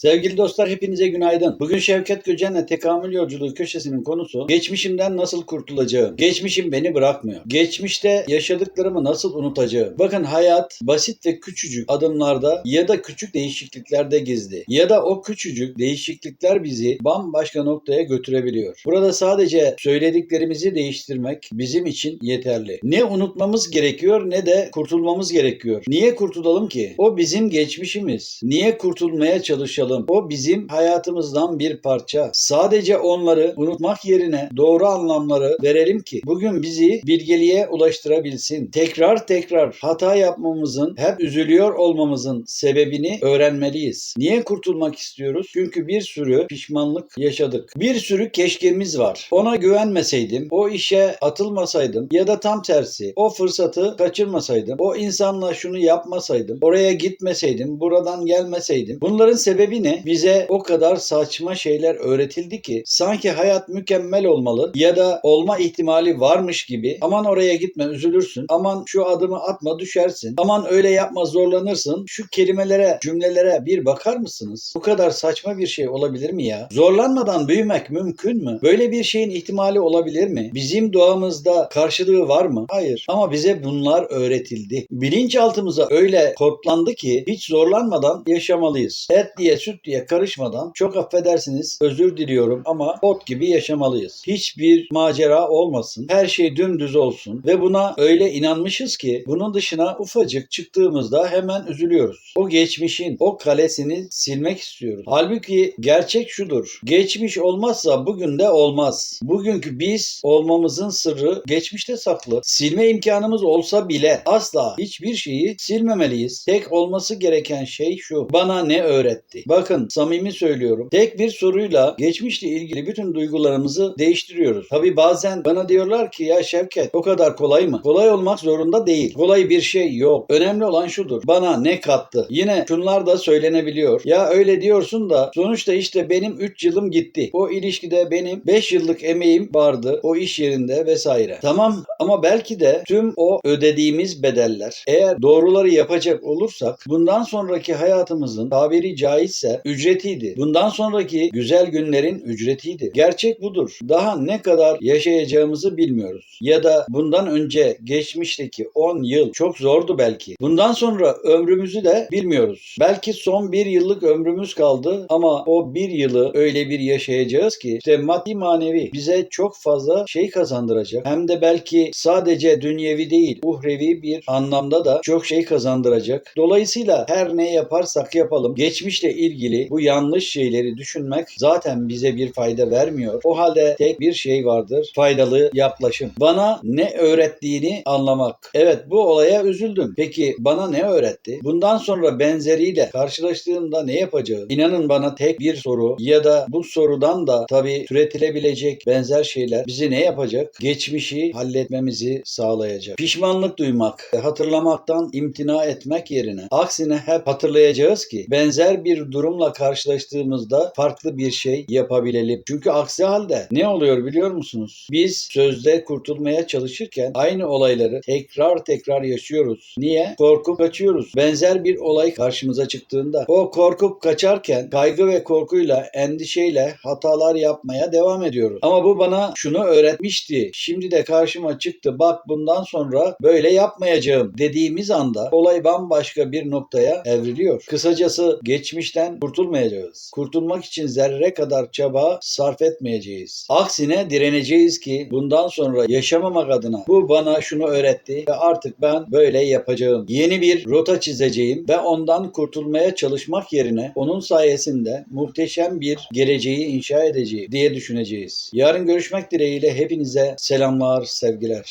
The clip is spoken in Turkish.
Sevgili dostlar hepinize günaydın. Bugün Şevket Göcen'le tekamül yolculuğu köşesinin konusu geçmişimden nasıl kurtulacağım? Geçmişim beni bırakmıyor. Geçmişte yaşadıklarımı nasıl unutacağım? Bakın hayat basit ve küçücük adımlarda ya da küçük değişikliklerde gizli. Ya da o küçücük değişiklikler bizi bambaşka noktaya götürebiliyor. Burada sadece söylediklerimizi değiştirmek bizim için yeterli. Ne unutmamız gerekiyor ne de kurtulmamız gerekiyor. Niye kurtulalım ki? O bizim geçmişimiz. Niye kurtulmaya çalışalım? O bizim hayatımızdan bir parça. Sadece onları unutmak yerine doğru anlamları verelim ki bugün bizi bilgeliğe ulaştırabilsin. Tekrar tekrar hata yapmamızın, hep üzülüyor olmamızın sebebini öğrenmeliyiz. Niye kurtulmak istiyoruz? Çünkü bir sürü pişmanlık yaşadık. Bir sürü keşkemiz var. Ona güvenmeseydim, o işe atılmasaydım ya da tam tersi o fırsatı kaçırmasaydım, o insanla şunu yapmasaydım, oraya gitmeseydim, buradan gelmeseydim. Bunların sebebi ne? Bize o kadar saçma şeyler öğretildi ki sanki hayat mükemmel olmalı ya da olma ihtimali varmış gibi. Aman oraya gitme üzülürsün. Aman şu adımı atma düşersin. Aman öyle yapma zorlanırsın. Şu kelimelere, cümlelere bir bakar mısınız? Bu kadar saçma bir şey olabilir mi ya? Zorlanmadan büyümek mümkün mü? Böyle bir şeyin ihtimali olabilir mi? Bizim doğamızda karşılığı var mı? Hayır. Ama bize bunlar öğretildi. Bilinçaltımıza öyle kodlandı ki hiç zorlanmadan yaşamalıyız. Et diye süt diye karışmadan çok affedersiniz özür diliyorum ama ot gibi yaşamalıyız. Hiçbir macera olmasın. Her şey dümdüz olsun ve buna öyle inanmışız ki bunun dışına ufacık çıktığımızda hemen üzülüyoruz. O geçmişin o kalesini silmek istiyoruz. Halbuki gerçek şudur. Geçmiş olmazsa bugün de olmaz. Bugünkü biz olmamızın sırrı geçmişte saklı. Silme imkanımız olsa bile asla hiçbir şeyi silmemeliyiz. Tek olması gereken şey şu. Bana ne öğretti? Bakın samimi söylüyorum. Tek bir soruyla geçmişle ilgili bütün duygularımızı değiştiriyoruz. Tabi bazen bana diyorlar ki ya Şevket o kadar kolay mı? Kolay olmak zorunda değil. Kolay bir şey yok. Önemli olan şudur. Bana ne kattı? Yine şunlar da söylenebiliyor. Ya öyle diyorsun da sonuçta işte benim 3 yılım gitti. O ilişkide benim 5 yıllık emeğim vardı. O iş yerinde vesaire. Tamam ama belki de tüm o ödediğimiz bedeller eğer doğruları yapacak olursak bundan sonraki hayatımızın tabiri caizse ücretiydi. Bundan sonraki güzel günlerin ücretiydi. Gerçek budur. Daha ne kadar yaşayacağımızı bilmiyoruz. Ya da bundan önce geçmişteki 10 yıl çok zordu belki. Bundan sonra ömrümüzü de bilmiyoruz. Belki son bir yıllık ömrümüz kaldı ama o bir yılı öyle bir yaşayacağız ki işte maddi manevi bize çok fazla şey kazandıracak. Hem de belki sadece dünyevi değil uhrevi bir anlamda da çok şey kazandıracak. Dolayısıyla her ne yaparsak yapalım geçmişle ilgili bu yanlış şeyleri düşünmek zaten bize bir fayda vermiyor. O halde tek bir şey vardır. Faydalı yaklaşım. Bana ne öğrettiğini anlamak. Evet bu olaya üzüldüm. Peki bana ne öğretti? Bundan sonra benzeriyle karşılaştığımda ne yapacağım? İnanın bana tek bir soru ya da bu sorudan da tabii türetilebilecek benzer şeyler bizi ne yapacak? Geçmişi halletmemizi sağlayacak. Pişmanlık duymak, hatırlamaktan imtina etmek yerine aksine hep hatırlayacağız ki benzer bir durumla karşılaştığımızda farklı bir şey yapabilelim. Çünkü aksi halde ne oluyor biliyor musunuz? Biz sözde kurtulmaya çalışırken aynı olayları tekrar tekrar yaşıyoruz. Niye? Korkup kaçıyoruz. Benzer bir olay karşımıza çıktığında o korkup kaçarken kaygı ve korkuyla, endişeyle hatalar yapmaya devam ediyoruz. Ama bu bana şunu öğretmişti. Şimdi de karşıma çıktı. Bak bundan sonra böyle yapmayacağım dediğimiz anda olay bambaşka bir noktaya evriliyor. Kısacası geçmişten kurtulmayacağız. Kurtulmak için zerre kadar çaba sarf etmeyeceğiz. Aksine direneceğiz ki bundan sonra yaşamamak adına bu bana şunu öğretti ve artık ben böyle yapacağım. Yeni bir rota çizeceğim ve ondan kurtulmaya çalışmak yerine onun sayesinde muhteşem bir geleceği inşa edeceğim diye düşüneceğiz. Yarın görüşmek dileğiyle hepinize selamlar, sevgiler.